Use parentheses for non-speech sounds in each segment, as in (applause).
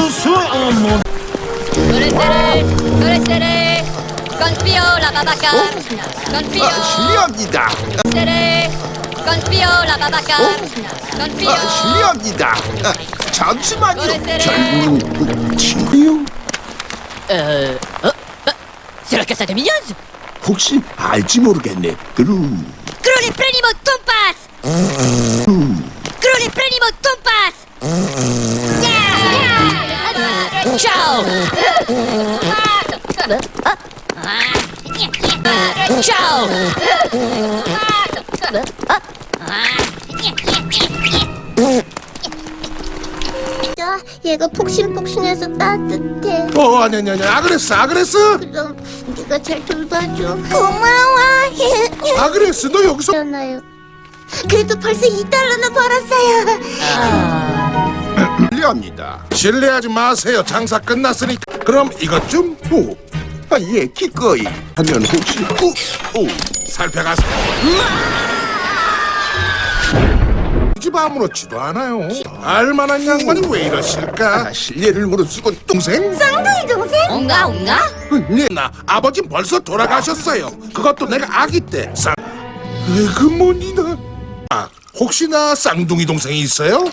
수수 어머 노래 따라 노래 따라 건피오 라바바카 어? 건피오 아, 실례합니다. 따라 건피오 라바바카 건피오 아, 실례합니다. 아, 잠시만요. 젊은 그 친구요? 어, 어? Cela que ça de 혹시 알지 모르겠네. 그루. Crowley plenimo tompas Ciao Ciao 야, 얘가 폭신폭신해서 따뜻해. 어 아니 아니 아니 아 그랬어 아 그랬어 그럼 네가 잘 돌봐줘. 고마워. 아 그랬어 너 여기서 잖아요. 그래도 벌써 2달러나 벌었어요. 실례합니다. 실례하지 마세요. 장사 끝났으니까. 그럼 이것 좀 오, 아, 예, 기꺼이. 하면 혹시 오, 오, 살펴가세요. 이집 아무렇지도 않아요. 알만한 양반이 왜 이러실까? 아, 실례를 무릅쓰고 또 동생? 쌍둥이 동생? Onga onga. 네, 나 아버지 벌써 돌아가셨어요. 그것도 내가 아기 때. 쌍... 에그머니다. 아 혹시나 쌍둥이 동생이 있어요?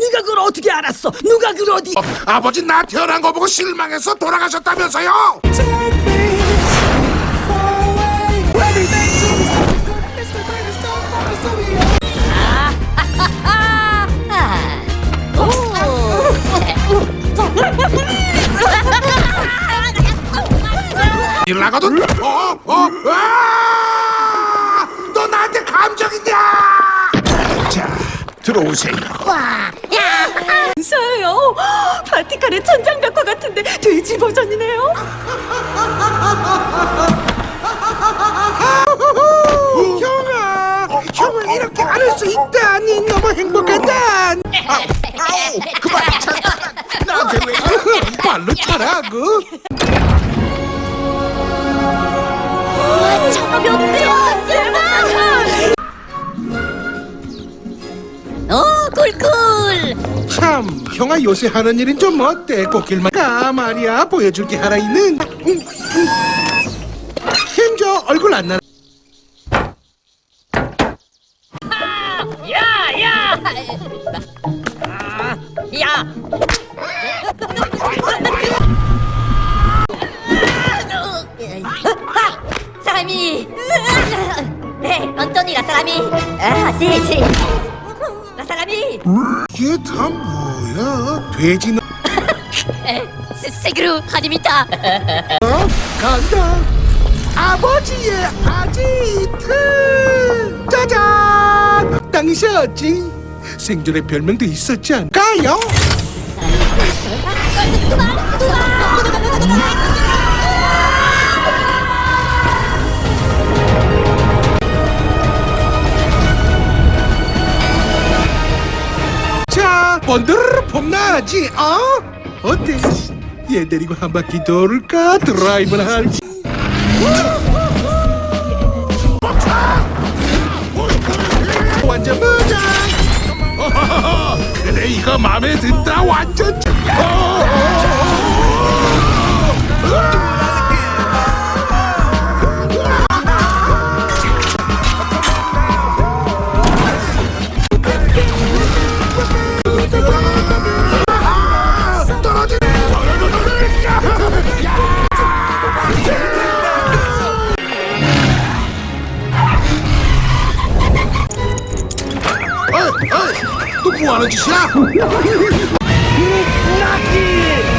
네가 그걸 어떻게 알았어? 누가 그걸 어디 어, 아버지 나 태어난 거 보고 실망해서 돌아가셨다면서요 (laughs) 일 나가도 어? 어? 아! 너 나한테 감정 있냐? 자, 들어오세요. 있어요. 바티칸의 천장벽화 같은데 돼지 버전이네요. 형아, 형은 이렇게 안할수 있다니 너무 행복하다. 아우, 그만 잠깐. 나한테 왜? 말로 잘하고. 참, 형아 요새 하는 일은 좀 어때? 꽃길만 가 말이야. 보여줄 게 하나 있는. 힘줘 얼굴 안 나. 야 Salami. Eh, Anthony la salami. Ah, si si. La salami. 이게 다 뭐 야? 돼지 너 Eh, c'est c'est gros. Hadimita. 간다. 아버지의 아지트. 짜잔. 당시였지. 생전에 별명도 있었지 않을까요? 자, 번들 봄나지, 어? 어때? 얘 데리고 한 바퀴 돌을까? 드라이브나 할지. 완전 무장! (laughs) 그래 이거 마음에 든다 완전 어 Why don't you stop? Not it!